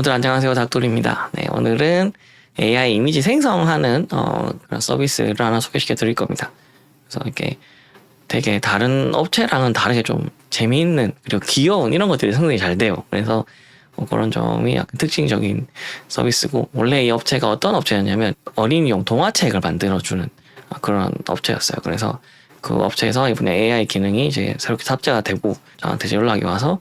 네, 여러분들 안녕하세요. 닥돌입니다. 네, 오늘은 AI 이미지 생성하는 어, 그런 서비스를 하나 소개시켜 드릴 겁니다. 그래서 이렇게 되게 다른 업체랑은 다르게 좀 재미있는 그리고 귀여운 이런 것들이 생성이 잘 돼요. 그래서 뭐 그런 점이 약간 특징적인 서비스고 원래 이 업체가 어떤 업체였냐면 어린이용 동화책을 만들어주는 그런 업체였어요. 그래서 그 업체에서 이번에 AI 기능이 이제 새롭게 탑재가 되고 저한테 이제 연락이 와서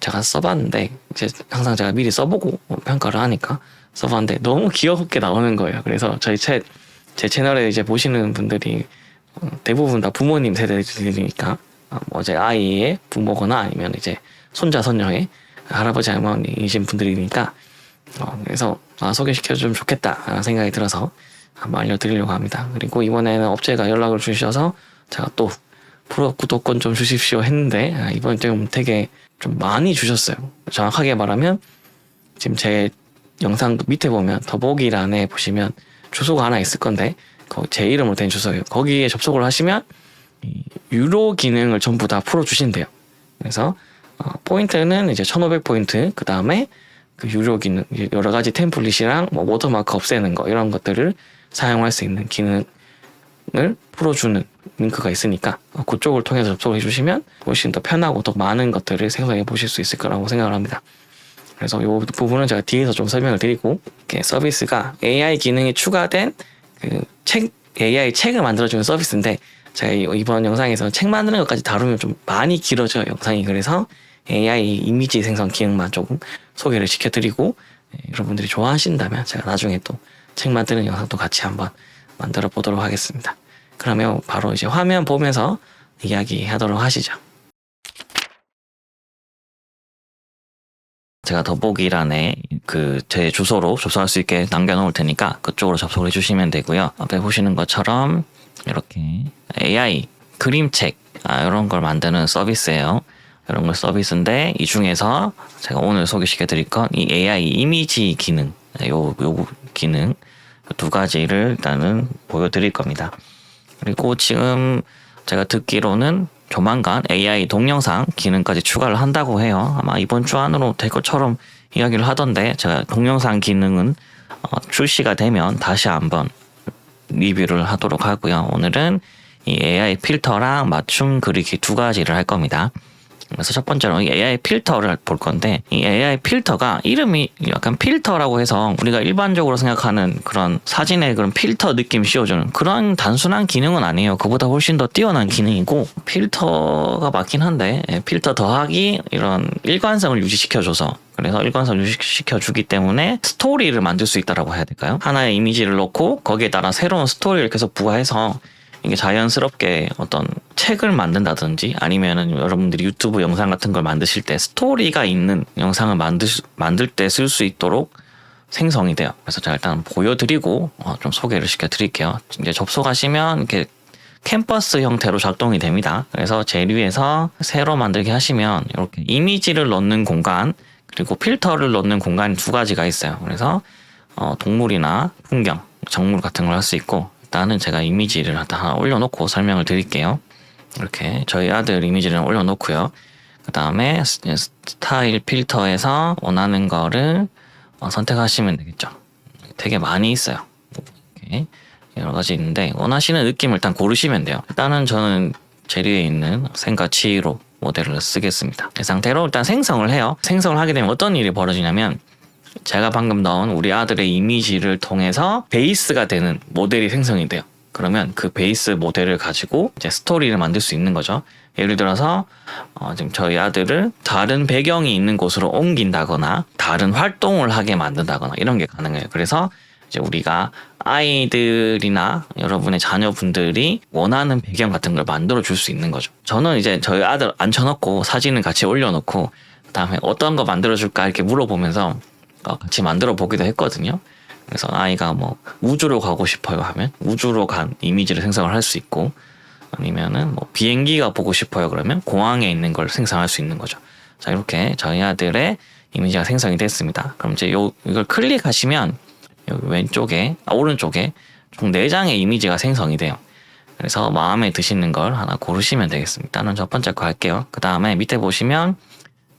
제가 써봤는데 이제 항상 제가 미리 써보고 평가를 하니까 써봤는데 너무 귀엽게 나오는 거예요. 그래서 저희 채, 제 채널에 이제 보시는 분들이 어, 대부분 다 부모님 세대들이니까 어, 뭐제 아이의 부모거나 아니면 이제 손자 손녀의 할아버지 할머니이신 분들이니까 어, 그래서 아, 소개시켜주면 좋겠다 생각이 들어서 한번 알려드리려고 합니다. 그리고 이번에는 업체가 연락을 주셔서 제가 또 프로 구독권 좀 주십시오 했는데 아, 이번 좀 되게 좀 많이 주셨어요. 정확하게 말하면 지금 제 영상 밑에 보면 더보기란에 보시면 주소가 하나 있을 건데 제 이름으로 된 주소예요. 거기에 접속을 하시면 이 유로 기능을 전부 다 풀어 주신대요. 그래서 어, 포인트는 이제 1,500포인트 그 다음에 그 유료 기능 여러 가지 템플릿이랑 뭐 워터마크 없애는 거 이런 것들을 사용할 수 있는 기능을 풀어주는 링크가 있으니까 어, 그쪽을 통해서 접속을 해주시면 훨씬 더 편하고 더 많은 것들을 생성해 보실 수 있을 거라고 생각을 합니다. 그래서 이 부분은 제가 뒤에서 좀 설명을 드리고 이렇게 서비스가 AI 기능이 추가된 그 책 AI 책을 만들어주는 서비스인데 제가 이번 영상에서 책 만드는 것까지 다루면 좀 많이 길어져요 영상이 그래서 AI 이미지 생성 기능만 조금 소개를 시켜드리고 예, 여러분들이 좋아하신다면 제가 나중에 또 책 만드는 영상도 같이 한번 만들어 보도록 하겠습니다. 그러면 바로 이제 화면 보면서 이야기하도록 하시죠. 제가 더보기란에 그 제 주소로 접속할 수 있게 남겨놓을 테니까 그쪽으로 접속을 해주시면 되고요. 앞에 보시는 것처럼 이렇게 AI 그림책 아, 이런 걸 만드는 서비스예요. 이런 걸 서비스인데 이 중에서 제가 오늘 소개시켜 드릴 건 이 AI 이미지 기능 요, 요 기능 두 가지를 일단은 보여드릴 겁니다. 그리고 지금 제가 듣기로는 조만간 AI 동영상 기능까지 추가를 한다고 해요. 아마 이번 주 안으로 될 것처럼 이야기를 하던데 제가 동영상 기능은 어, 출시가 되면 다시 한번 리뷰를 하도록 하고요. 오늘은 이 AI 필터랑 맞춤 그리기 두 가지를 할 겁니다. 그래서 첫 번째로 이 AI 필터를 볼 건데 이 AI 필터가 이름이 약간 필터라고 해서 우리가 일반적으로 생각하는 그런 사진의 그런 필터 느낌 씌워주는 그런 단순한 기능은 아니에요. 그보다 훨씬 더 뛰어난 기능이고 필터가 맞긴 한데 예, 필터 더하기 이런 일관성을 유지시켜줘서 그래서 일관성을 유지시켜 주기 때문에 스토리를 만들 수 있다라고 해야 될까요? 하나의 이미지를 넣고 거기에 따라 새로운 스토리를 계속 부과해서 이게 자연스럽게 어떤 책을 만든다든지 아니면은 여러분들이 유튜브 영상 같은 걸 만드실 때 스토리가 있는 영상을 만들, 만들 때 쓸 수 있도록 생성이 돼요. 그래서 제가 일단 보여드리고 어, 좀 소개를 시켜드릴게요. 이제 접속하시면 이렇게 캠퍼스 형태로 작동이 됩니다. 그래서 재료에서 새로 만들게 하시면 이렇게 이미지를 넣는 공간 그리고 필터를 넣는 공간이 두 가지가 있어요. 그래서 어, 동물이나 풍경, 정물 같은 걸 할 수 있고 일단은 제가 이미지를 하나 올려놓고 설명을 드릴게요. 이렇게 저희 아들 이미지를 올려놓고요. 그 다음에 스타일 필터에서 원하는 거를 어, 선택하시면 되겠죠. 되게 많이 있어요. 이렇게 여러 가지 있는데 원하시는 느낌을 일단 고르시면 돼요. 일단은 저는 제리에 있는 생가 치로 모델을 쓰겠습니다. 이 상태로 일단 생성을 해요. 생성을 하게 되면 어떤 일이 벌어지냐면 제가 방금 넣은 우리 아들의 이미지를 통해서 베이스가 되는 모델이 생성이 돼요. 그러면 그 베이스 모델을 가지고 이제 스토리를 만들 수 있는 거죠. 예를 들어서 어, 지금 저희 아들을 다른 배경이 있는 곳으로 옮긴다거나 다른 활동을 하게 만든다거나 이런 게 가능해요. 그래서 이제 우리가 아이들이나 여러분의 자녀분들이 원하는 배경 같은 걸 만들어 줄 수 있는 거죠. 저는 이제 저희 아들 앉혀놓고 사진을 같이 올려놓고 그다음에 어떤 거 만들어 줄까 이렇게 물어보면서 어, 같이 만들어 보기도 했거든요. 그래서 아이가 뭐 우주로 가고 싶어요 하면 우주로 간 이미지를 생성을 할 수 있고 아니면은 뭐 비행기가 보고 싶어요 그러면 공항에 있는 걸 생성할 수 있는 거죠. 자 이렇게 저희 아들의 이미지가 생성이 됐습니다. 그럼 이제 요 이걸 클릭하시면 여기 왼쪽에 아, 오른쪽에 총 4장의 이미지가 생성이 돼요. 그래서 마음에 드시는 걸 하나 고르시면 되겠습니다. 일단은 첫 번째 거 할게요. 그 다음에 밑에 보시면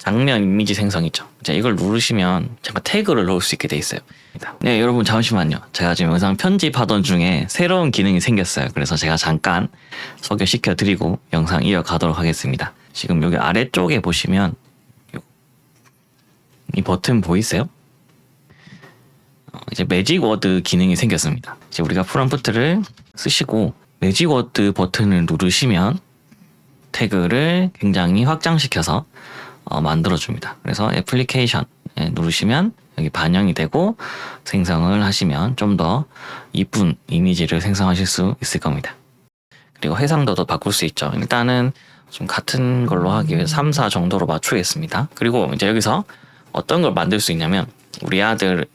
장면 이미지 생성이죠. 이제 이걸 누르시면 잠깐 태그를 넣을 수 있게 돼 있어요. 네, 여러분 잠시만요. 제가 지금 영상 편집하던 중에 새로운 기능이 생겼어요. 그래서 제가 잠깐 소개시켜 드리고 영상 이어가도록 하겠습니다. 지금 여기 아래쪽에 보시면 요- 이 버튼 보이세요? 어, 이제 매직 워드 기능이 생겼습니다. 이제 우리가 프롬프트를 쓰시고 매직 워드 버튼을 누르시면 태그를 굉장히 확장시켜서 어, 만들어줍니다. 그래서 애플리케이션 예, 누르시면 여기 반영이 되고 생성을 하시면 좀 더 이쁜 이미지를 생성하실 수 있을 겁니다. 그리고 해상도도 바꿀 수 있죠. 일단은 좀 같은 걸로 하기 위해서 3, 4 정도로 맞추겠습니다. 그리고 이제 여기서 어떤 걸 만들 수 있냐면 우리 아들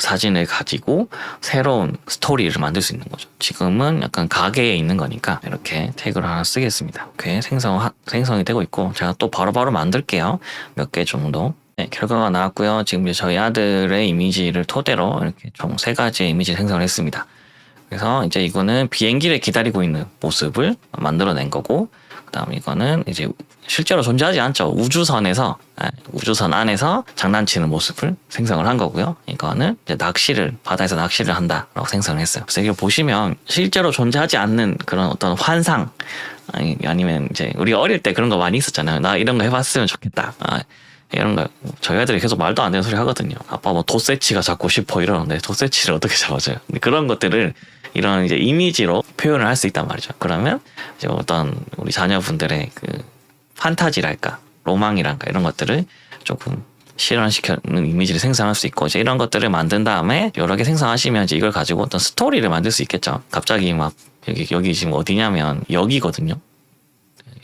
사진을 가지고 새로운 스토리를 만들 수 있는 거죠. 지금은 약간 가게에 있는 거니까 이렇게 태그를 하나 쓰겠습니다. 이렇게 생성 생성이 되고 있고 제가 또 바로 바로 만들게요. 몇 개 정도. 네, 결과가 나왔고요. 지금 저희 아들의 이미지를 토대로 이렇게 총 세 가지의 이미지 생성을 했습니다. 그래서 이제 이거는 비행기를 기다리고 있는 모습을 만들어낸 거고, 그 다음 이거는 이제 실제로 존재하지 않죠. 우주선에서, 아, 우주선 안에서 장난치는 모습을 생성을 한 거고요. 이거는 이제 낚시를, 바다에서 낚시를 한다라고 생성을 했어요. 그래서 이걸 보시면 실제로 존재하지 않는 그런 어떤 환상, 아니, 아니면 이제 우리가 어릴 때 그런 거 많이 있었잖아요. 나 이런 거 해봤으면 좋겠다. 아, 이런 거 저희 애들이 계속 말도 안 되는 소리 하거든요. 아빠 뭐 도세치가 잡고 싶어 이러는데 도세치를 어떻게 잡아줘요? 그런 것들을 이런 이제 이미지로 표현을 할 수 있단 말이죠. 그러면 이제 어떤 우리 자녀분들의 그 판타지랄까 로망이랄까 이런 것들을 조금 실현시키는 이미지를 생성할 수 있고 이제 이런 것들을 만든 다음에 여러 개 생성하시면 이제 이걸 가지고 어떤 스토리를 만들 수 있겠죠. 갑자기 막 여기 여기 지금 어디냐면 여기거든요.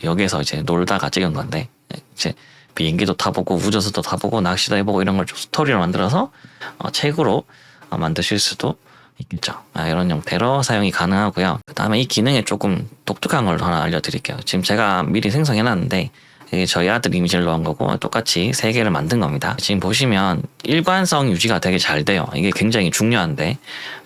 여기에서 이제 놀다가 찍은 건데 이제 비행기도 타보고 우주선도 타보고 낚시도 해보고 이런 걸 좀 스토리로 만들어서 어, 책으로 어, 만드실 수도 있겠죠. 아, 이런 형태로 사용이 가능하고요. 그 다음에 이 기능에 조금 독특한 걸 하나 알려드릴게요. 지금 제가 미리 생성해놨는데 이게 저희 아들 이미지를 넣은 거고 똑같이 세 개를 만든 겁니다. 지금 보시면 일관성 유지가 되게 잘 돼요. 이게 굉장히 중요한데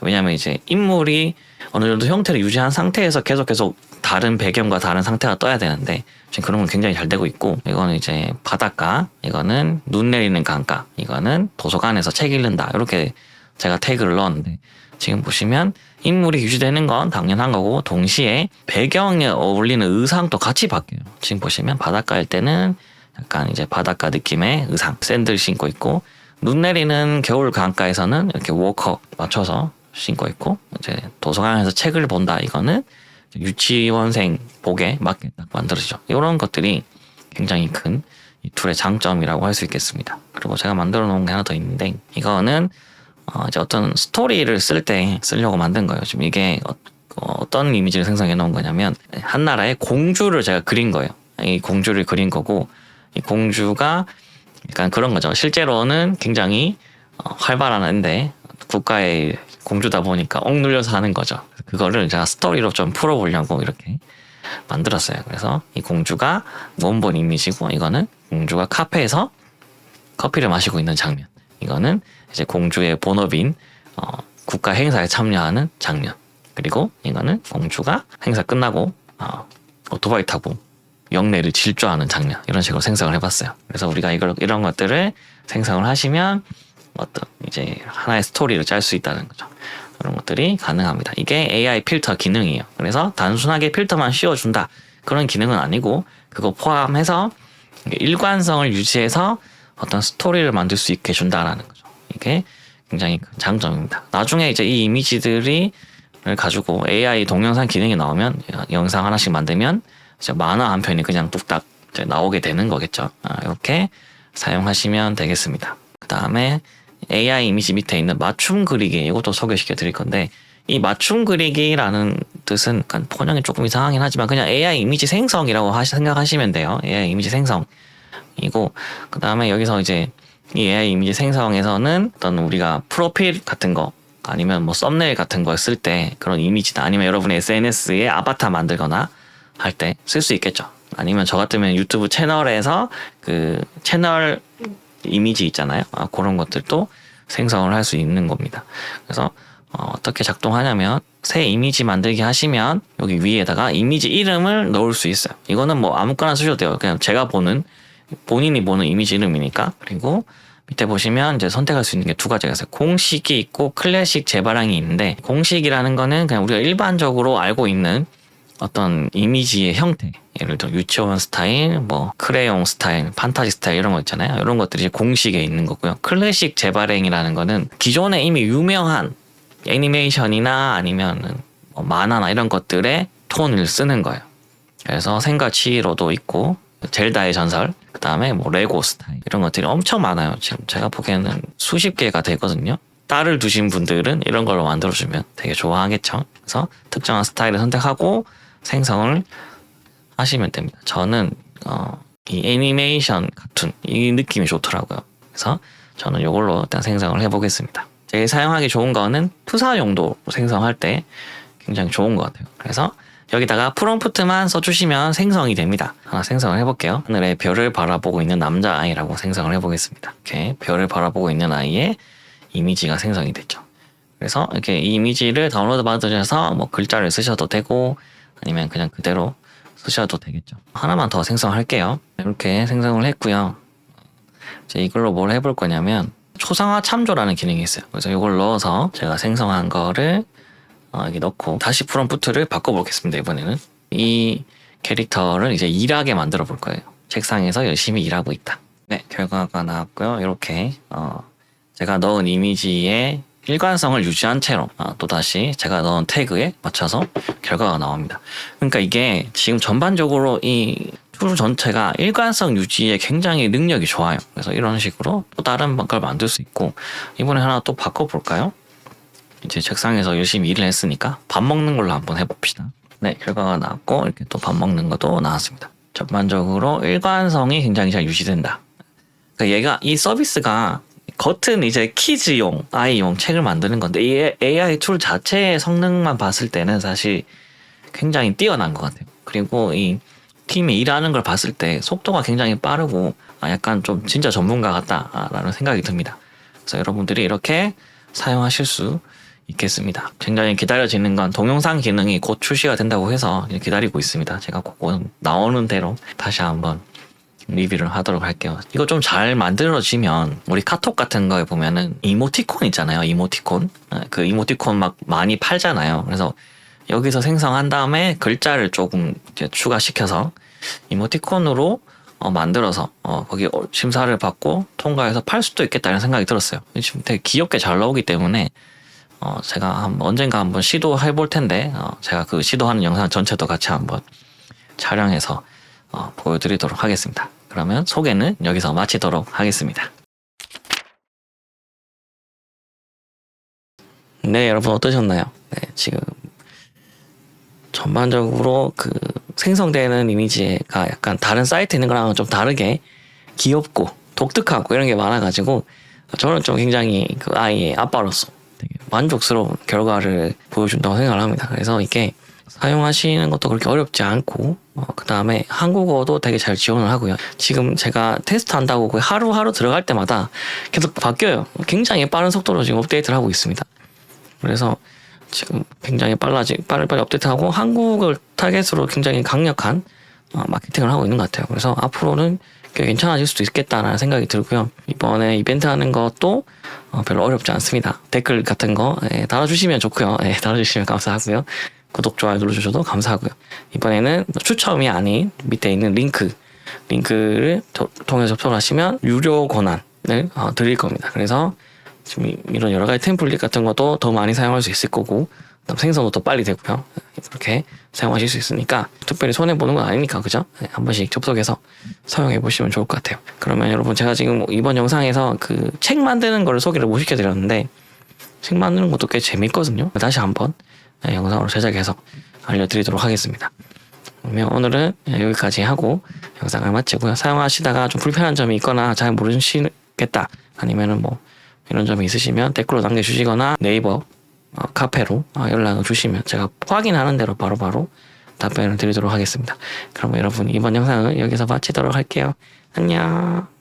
왜냐하면 이제 인물이 어느 정도 형태를 유지한 상태에서 계속 계속 다른 배경과 다른 상태가 떠야 되는데 지금 그런 건 굉장히 잘 되고 있고 이거는 이제 바닷가 이거는 눈 내리는 강가 이거는 도서관에서 책 읽는다 이렇게 제가 태그를 넣었는데 지금 보시면 인물이 유지되는 건 당연한 거고 동시에 배경에 어울리는 의상도 같이 바뀌어요. 지금 보시면 바닷가일 때는 약간 이제 바닷가 느낌의 의상 샌들 신고 있고 눈 내리는 겨울 강가에서는 이렇게 워커 맞춰서 신고 있고 이제 도서관에서 책을 본다 이거는 유치원생 복에 맞게 딱 만들어지죠. 이런 것들이 굉장히 큰 이 툴의 장점이라고 할 수 있겠습니다. 그리고 제가 만들어 놓은 게 하나 더 있는데 이거는 어, 이제 어떤 스토리를 쓸 때 쓰려고 만든 거예요. 지금 이게 어, 떤 이미지를 생성해 놓은 거냐면 한 나라의 공주를 제가 그린 거예요. 이 공주를 그린 거고 이 공주가 약간 그런 거죠. 실제로는 굉장히 어, 활발한데 국가의 공주다 보니까 억눌려서 하는 거죠. 그거를 제가 스토리로 좀 풀어보려고 이렇게 만들었어요. 그래서 이 공주가 원본 이미지고 이거는 공주가 카페에서 커피를 마시고 있는 장면. 이거는 이제 공주의 본업인 어, 국가 행사에 참여하는 장면. 그리고 이거는 공주가 행사 끝나고 어, 오토바이 타고 영내를 질주하는 장면. 이런 식으로 생성을 해봤어요. 그래서 우리가 이걸 이런 것들을 생성을 하시면 어떤 이제 하나의 스토리를 짤 수 있다는 거죠. 그런 것들이 가능합니다. 이게 AI 필터 기능이에요. 그래서 단순하게 필터만 씌워준다. 그런 기능은 아니고 그거 포함해서 일관성을 유지해서 어떤 스토리를 만들 수 있게 해준다라는 거죠. 이게 굉장히 큰 장점입니다. 나중에 이제 이 이미지들이 를 가지고 AI 동영상 기능이 나오면 영상 하나씩 만들면 이제 만화 한 편이 그냥 뚝딱 나오게 되는 거겠죠. 아, 이렇게 사용하시면 되겠습니다. 그 다음에 AI 이미지 밑에 있는 맞춤 그리기 이것도 소개시켜 드릴 건데 이 맞춤 그리기라는 뜻은 약간 번역이 조금 이상하긴 하지만 그냥 AI 이미지 생성이라고 하시, 생각하시면 돼요. AI 이미지 생성이고 그 다음에 여기서 이제 이 AI 이미지 생성에서는 어떤 우리가 프로필 같은 거 아니면 뭐 썸네일 같은 거쓸때 그런 이미지나 아니면 여러분의 SNS에 아바타 만들거나 할 때 쓸 수 있겠죠. 아니면 저 같으면 유튜브 채널에서 그 채널 이미지 있잖아요. 아, 그런 것들도 생성을 할 수 있는 겁니다. 그래서 어, 어떻게 작동하냐면 새 이미지 만들기 하시면 여기 위에다가 이미지 이름을 넣을 수 있어요. 이거는 뭐 아무거나 쓰셔도 돼요. 그냥 제가 보는 본인이 보는 이미지 이름이니까 그리고 밑에 보시면 이제 선택할 수 있는 게 두 가지가 있어요. 공식이 있고 클래식 재발행이 있는데 공식이라는 거는 그냥 우리가 일반적으로 알고 있는 어떤 이미지의 형태 예를 들어 유치원 스타일, 뭐 크레용 스타일, 판타지 스타일 이런 거 있잖아요. 이런 것들이 공식에 있는 거고요. 클래식 재발행이라는 거는 기존에 이미 유명한 애니메이션이나 아니면은 뭐 만화나 이런 것들의 톤을 쓰는 거예요. 그래서 생과 치히로도 있고 젤다의 전설, 그 다음에 뭐 레고 스타일 이런 것들이 엄청 많아요. 지금 제가 보기에는 수십 개가 되거든요. 딸을 두신 분들은 이런 걸로 만들어주면 되게 좋아하겠죠. 그래서 특정한 스타일을 선택하고 생성을 하시면 됩니다. 저는 어, 이 애니메이션 같은 이 느낌이 좋더라고요. 그래서 저는 이걸로 일단 생성을 해보겠습니다. 제일 사용하기 좋은 거는 투사 용도로 생성할 때 굉장히 좋은 것 같아요. 그래서 여기다가 프롬프트만 써주시면 생성이 됩니다. 하나 생성을 해볼게요. 하늘에 별을 바라보고 있는 남자 아이라고 생성을 해보겠습니다. 이렇게 별을 바라보고 있는 아이의 이미지가 생성이 됐죠. 그래서 이렇게 이 이미지를 다운로드 받으셔서 뭐 글자를 쓰셔도 되고 아니면 그냥 그대로 쓰셔도 되겠죠. 하나만 더 생성할게요. 이렇게 생성을 했고요. 이제 이걸로 뭘 해볼 거냐면 초상화 참조라는 기능이 있어요. 그래서 이걸 넣어서 제가 생성한 거를 어, 여기 넣고 다시 프롬프트를 바꿔보겠습니다. 이번에는 이 캐릭터를 이제 일하게 만들어 볼 거예요. 책상에서 열심히 일하고 있다. 네, 결과가 나왔고요. 이렇게 어, 제가 넣은 이미지의 일관성을 유지한 채로 어, 또다시 제가 넣은 태그에 맞춰서 결과가 나옵니다. 그러니까 이게 지금 전반적으로 이 툴 전체가 일관성 유지에 굉장히 능력이 좋아요. 그래서 이런 식으로 또 다른 걸 만들 수 있고 이번에 하나 또 바꿔볼까요? 이제 책상에서 열심히 일을 했으니까 밥 먹는 걸로 한번 해봅시다. 네, 결과가 나왔고 이렇게 또 밥 먹는 것도 나왔습니다. 전반적으로 일관성이 굉장히 잘 유지된다. 그러니까 얘가 이 서비스가 겉은 이제 키즈용, 아이용 책을 만드는 건데 이 AI 툴 자체의 성능만 봤을 때는 사실 굉장히 뛰어난 것 같아요. 그리고 이 팀이 일하는 걸 봤을 때 속도가 굉장히 빠르고 아, 약간 좀 진짜 전문가 같다라는 생각이 듭니다. 그래서 여러분들이 이렇게 사용하실 수 있겠습니다. 굉장히 기다려지는 건 동영상 기능이 곧 출시가 된다고 해서 기다리고 있습니다. 제가 곧 나오는 대로 다시 한번 리뷰를 하도록 할게요. 이거 좀 잘 만들어지면 우리 카톡 같은 거에 보면은 이모티콘 있잖아요. 이모티콘. 그 이모티콘 막 많이 팔잖아요. 그래서 여기서 생성한 다음에 글자를 조금 추가시켜서 이모티콘으로 어, 만들어서 어, 거기 심사를 받고 통과해서 팔 수도 있겠다는 생각이 들었어요. 지금 되게 귀엽게 잘 나오기 때문에 어, 제가 한 언젠가 한번 시도해 볼 텐데 어, 제가 그 시도하는 영상 전체도 같이 한번 촬영해서 어, 보여드리도록 하겠습니다. 그러면 소개는 여기서 마치도록 하겠습니다. 네, 여러분 어떠셨나요? 네, 지금 전반적으로 그 생성되는 이미지가 약간 다른 사이트 있는 거랑은 좀 다르게 귀엽고 독특하고 이런 게 많아가지고 저는 좀 굉장히 그 아이의 아빠로서 되게 만족스러운 결과를 보여준다고 생각을 합니다. 그래서 이게 사용하시는 것도 그렇게 어렵지 않고 어, 그 다음에 한국어도 되게 잘 지원을 하고요. 지금 제가 테스트 한다고 거의 하루하루 들어갈 때마다 계속 바뀌어요. 굉장히 빠른 속도로 지금 업데이트를 하고 있습니다. 그래서 지금 굉장히 빨라지 빨리빨리 업데이트하고 한국을 타겟으로 굉장히 강력한 어, 마케팅을 하고 있는 것 같아요. 그래서 앞으로는 꽤 괜찮아질 수도 있겠다라는 생각이 들고요. 이번에 이벤트 하는 것도 어, 별로 어렵지 않습니다. 댓글 같은 거 예, 달아주시면 좋고요. 예, 달아주시면 감사하고요. 구독, 좋아요 눌러주셔도 감사하고요. 이번에는 추첨이 아닌 밑에 있는 링크, 링크를 도, 통해서 접속을 하시면 유료 권한을 어, 드릴 겁니다. 그래서 지금 이런 여러 가지 템플릿 같은 것도 더 많이 사용할 수 있을 거고 생성도 더 빨리 되고요. 이렇게 사용하실 수 있으니까 특별히 손해 보는 건 아니니까 그죠? 네, 한 번씩 접속해서 사용해 보시면 좋을 것 같아요. 그러면 여러분 제가 지금 이번 영상에서 그 책 만드는 거를 소개를 못 시켜드렸는데 책 만드는 것도 꽤 재밌거든요. 다시 한번 네, 영상으로 제작해서 알려드리도록 하겠습니다. 그러면 오늘은 여기까지 하고 영상을 마치고요. 사용하시다가 좀 불편한 점이 있거나 잘 모르시겠다 아니면은 뭐 이런 점이 있으시면 댓글로 남겨주시거나 네이버 어, 카페로 어, 연락을 주시면 제가 확인하는 대로 바로 바로 답변을 드리도록 하겠습니다. 그럼 여러분 이번 영상은 여기서 마치도록 할게요. 안녕.